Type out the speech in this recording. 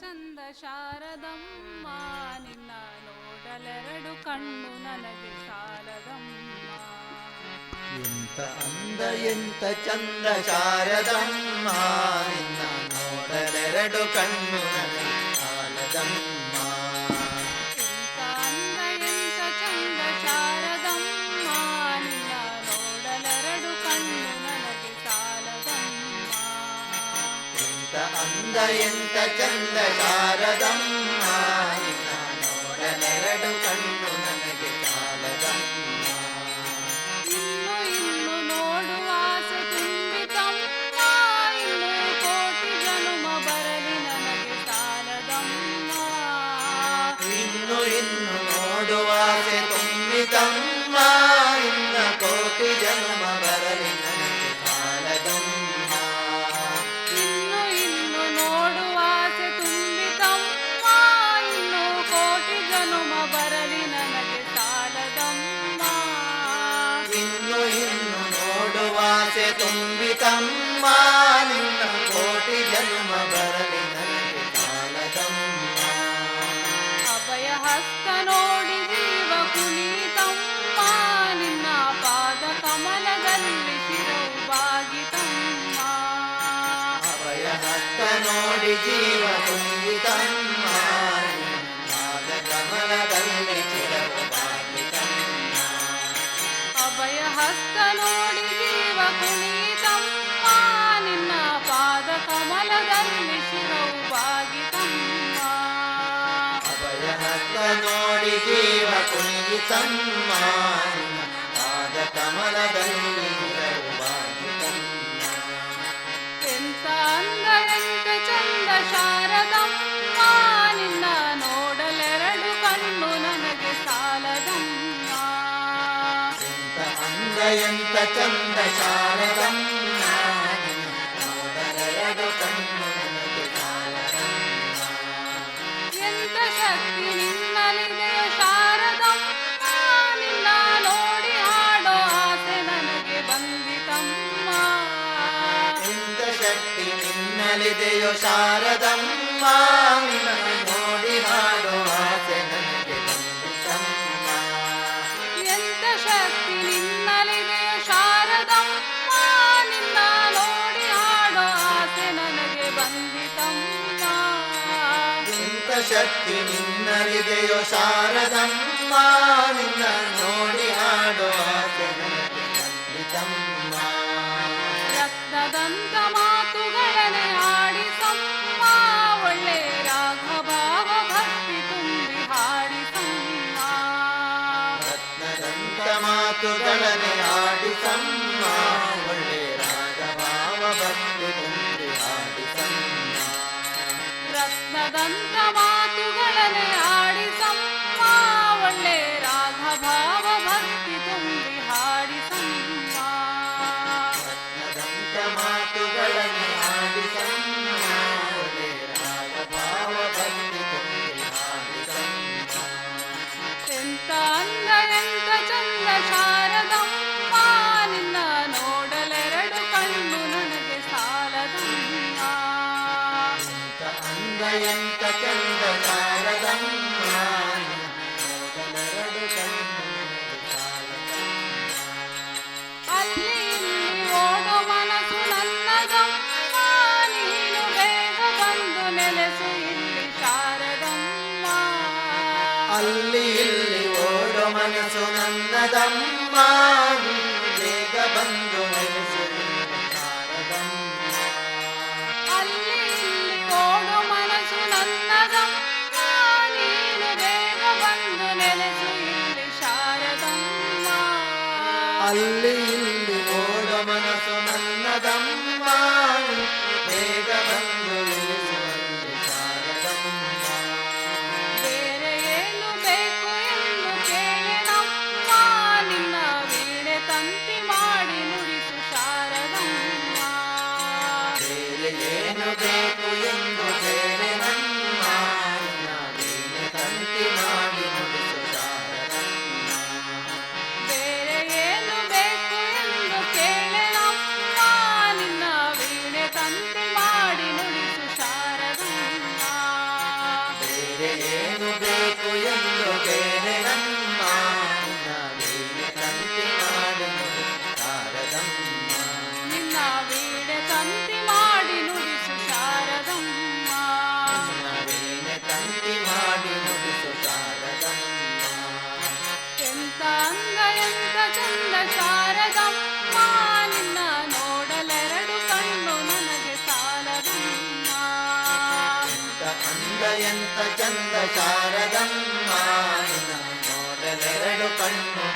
ಚಂದ ಶಾರದಮ್ಮ, ನಿನ್ನ ನೋಡಲೆರಡು ಕಣ್ಣು ನನಗೆ ಸಾಲದಮ್ಮ. ಎಂತ ಅಂದ, ಎಂತ ಚಂದ ಶಾರದಮ್ಮ, ನಿನ್ನ ನೋಡಲೆರಡು ಕಣ್ಣು ನನಗೆ ಸಾಲದಮ್ಮ. ಎಂತ ಅಂದ ಎಂತ ಚಂದ ಶಾರದಮ್ಮ. ನಿನ್ನ ನೋಡಲೆರಡು ಕಣ್ಣು ನನಗೆ ಸಾಲದಮ್ಮ ನೋಡಿ ಜೀವ ತುಂಬಿತಮ್ಮ ಪಾದ ಕಮಲದಲ್ಲಿ ಚಿರವು ಬಾಗಿತಮ್ಮ ಅಭಯ ಹಸ್ತ ನೋಡಿ ಜೀವ ಕುಣಿತಮ್ಮ ನಿನ್ನ ಪಾದ ಕಮಲದಲ್ಲಿ ಶಿರವು ಬಾಗಿತಮ್ಮ ಅಭಯ ಹಸ್ತ ನೋಡಿ ಜೀವ ಕುಣಿತಮ್ಮ ಪಾದ ಕಮಲದಲ್ಲಿ ಎಂತ ಚಂದ ಸಾಲದಮ್ಮ ಎಂತ ಶಕ್ತಿ ನಿನ್ನಲ್ಲಿದೆಯೋ ಶಾರದಮ್ಮ ನಿನ್ನ ನೋಡಿ ಹಾಡೋ ಆಸೆ ನನಗೆ ಬಂದಿತಮ್ಮ. ಎಂತ ಶಕ್ತಿ ಶಾರದಮ್ಮ ಶಕ್ತಿ ನಿನ್ನಲ್ಲಿದೆಯೋ ಶಾರದಮ್ಮ ನಿನ್ನ ನೋಡಿ ಹಾಡೋ ಬಂದಿತಮ್ಮ ರಕ್ತದಂತ ಮಾತುಗಳನೆ ಆಡಿಸಮ್ಮ ಒಳ್ಳೆ ರಾಘಭಾವ ಭಕ್ತಿ ತುಂಬಿ ಹಾಡಿಸಮ್ಮ. ರತ್ನದಂತ ಮಾತುಗಳನೆ ಆಡಿಸಮ್ಮ ಎಂತ ಚಂದ ಶಾರದಮ್ಮ. ಅಲ್ಲಿ ಇಲ್ಲಿ ಓಡೋ ಮನಸ್ಸು ನನ್ನದಮ್ಮ. ಬೇಗ ಬಂದು lleno de tu yendo ನೋಡಲೆರಡು